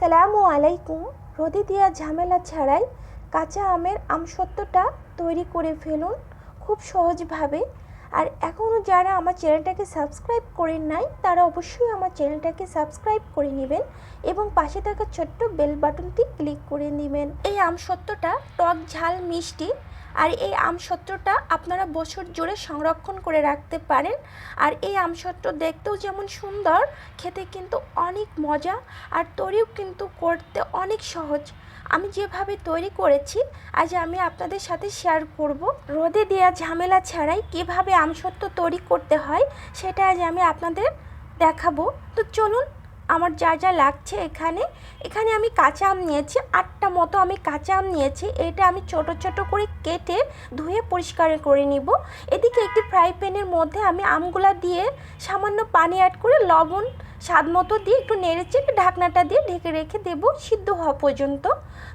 আসসালামু আলাইকুম। রোদে দেওয়া ঝামেলা ছাড়াই কাঁচা আমের আমসত্ত্বটা তৈরি করে ফেলুন খুব সহজভাবে। আর এখনও যারা আমার চ্যানেলটাকে সাবস্ক্রাইব করেন নাই, তারা অবশ্যই আমার চ্যানেলটাকে সাবস্ক্রাইব করে নেবেন এবং পাশে থাকা ছোট্ট বেল বাটনটি ক্লিক করে নেবেন। এই আমসত্ত্বটা টক ঝাল মিষ্টি আর এই আমসত্ত্বটা আপনারা বছর জুড়ে সংরক্ষণ করে রাখতে পারেন। আর এই আমসত্ত্ব দেখতেও যেমন সুন্দর, খেতে কিন্তু অনেক মজা আর তৈরিও কিন্তু করতে অনেক সহজ। আমি যেভাবে তৈরি করেছি, আজ আমি আপনাদের সাথে শেয়ার করব। রোদে দেওয়া ঝামেলা ছাড়াই কীভাবে আমসত্ত্ব তৈরি করতে হয়, সেটা আজ আমি আপনাদের দেখাবো। তো চলুন আমার যা যা লাগছে এখানে। এখানে আমি কাঁচা আম নিয়েছি, আটটা মতো আমি কাঁচা আম নিয়েছি। এটা আমি ছোট ছোট করে কেটে ধুয়ে পরিষ্কার করে নিব। এদিকে একটি ফ্রাই প্যানের মধ্যে আমি আমগুলা দিয়ে সামান্য পানি অ্যাড করে লবণ স্বাদ মতো দিয়ে একটু নেড়ে চেড়ে ঢাকনাটা দিয়ে ঢেকে রেখে দেব সিদ্ধ হওয়া পর্যন্ত।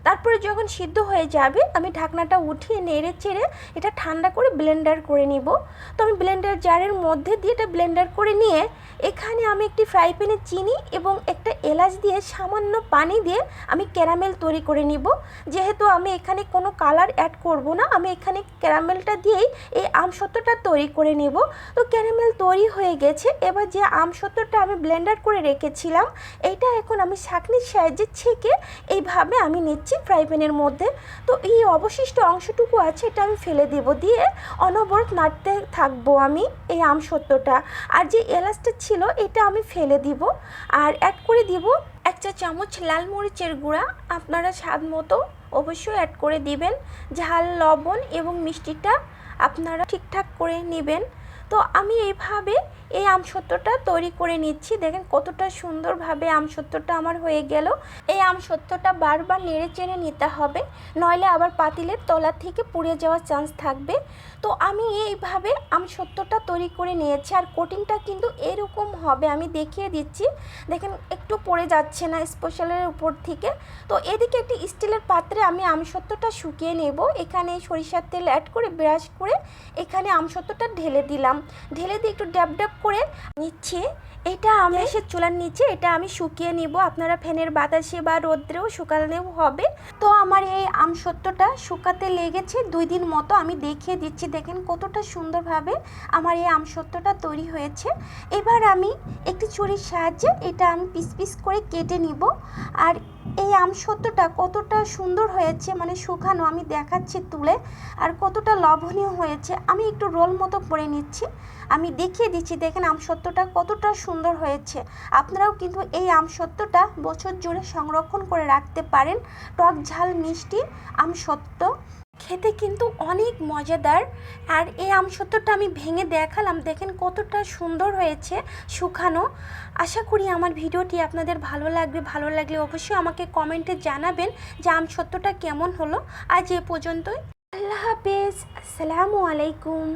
তারপরে যখন সিদ্ধ হয়ে যাবে, আমি ঢাকনাটা উঠিয়ে নেড়ে চেড়ে এটা ঠান্ডা করে ব্লেন্ডার করে নিব। তো আমি ব্লেন্ডার জারের মধ্যে দিয়ে এটা ব্লেন্ডার করে নিয়ে এখানে আমি একটি ফ্রাই প্যানে চিনি এবং একটা এলাচ দিয়ে সামান্য পানি দিয়ে আমি ক্যারামেল তৈরি করে নিব। যেহেতু আমি এখানে কোনো কালার অ্যাড করব না, আমি এখানে ক্যারামেলটা দিয়েই এই আমসত্ত্বটা তৈরি করে নেব। তো ক্যারামেল তৈরি হয়ে গেছে। এবার যে আমসত্ত্বটা আমি ব্লেন্ডার করে রেখেছিলাম। এইটা এখন আমি ছাঁকনির সাহায্যে ছেঁকে এইভাবে আমি নিচ্ছি ফ্রাই প্যানের মধ্যে। তো এই অবশিষ্ট অংশটুকু আছে এটা আমি ফেলে দেব দিয়ে অনবরত নাড়তে থাকব আমি এই আমসত্ত্বটা আর যে এলাচটা ছিল এটা আমি ফেলে দিব। আর অ্যাড করে দিব এক চা চামচ লাল মরিচের গুঁড়া। আপনারা স্বাদ মতো অবশ্যই অ্যাড করে দিবেন। ঝাল, লবণ এবং মিষ্টিটা আপনারা ঠিকঠাক করে নেবেন। তো আমি এইভাবে এই আমসত্ত্বটা তৈরি করে নিচ্ছি। দেখেন কতটা সুন্দরভাবে আমসত্ত্বটা আমার হয়ে গেল। এই আমসত্ত্বটা বারবার নেড়ে চেড়ে নিতে হবে, নইলে আবার পাতিলের তলা থেকে পুড়ে যাওয়ার চান্স থাকবে। তো আমি এইভাবে আমসত্ত্বটা তৈরি করে নিয়েছি আর কোটিংটা কিন্তু এরকম হবে, আমি দেখিয়ে দিচ্ছি। দেখেন একটু পড়ে যাচ্ছে না স্পেশালের উপর থেকে। তো এদিকে একটি স্টিলের পাত্রে আমি আমসত্ত্বটা শুকিয়ে নেব। এখানে সরিষার তেল অ্যাড করে ব্রাশ করে এখানে আমসত্ত্বটা ঢেলে দিলাম। ঢেলে দিয়ে একটু ড্যাব ড্যাব করে নিচ্ছি। এটা আমি সে চুলার নিচে এটা আমি শুকিয়ে নিব। আপনারা ফ্যানের বাতাসে বা রোদ্রেও শুকালেও হবে। তো আমার এই আমসত্ত্বটা শুকাতে লেগেছে দুই দিন মতো। আমি দেখিয়ে দিচ্ছি দেখেন কতটা সুন্দরভাবে আমার এই আমসত্ত্বটা তৈরি হয়েছে। এবার আমি একটি ছুরির সাহায্যে এটা আমি পিস পিস করে কেটে নিব। আর এই আমসত্ত্বটা কতটা সুন্দর হয়েছে মানে শুকানো আমি দেখাচ্ছি তুলে আর কতটা লবণীয় হয়েছে আমি একটু রোল মতো করে নিচ্ছি। আমি দেখিয়ে দিচ্ছি দেখেন আমসত্ত্বটা কতটা সুন্দর হয়েছে। আপনারাও কিন্তু এই আমসত্ত্বটা বছর জুড়ে সংরক্ষণ করে রাখতে পারেন। টক ঝাল, মিষ্টি আমসত্ত্ব খেতে কিন্তু অনেক মজাদার। আর এই আমসত্ত্বটা আমি ভেঙে দেখালাম, দেখেন কতটা সুন্দর হয়েছে, শুকানো। আশা করি আমার ভিডিওটি আপনাদের ভালো লাগবে। ভালো লাগলে অবশ্যই আমাকে কমেন্টে জানাবেন যে আমসত্ত্বটা কেমন হলো। আজ এ পর্যন্তই। আল্লাহ হাফেজ। আসসালামু আলাইকুম।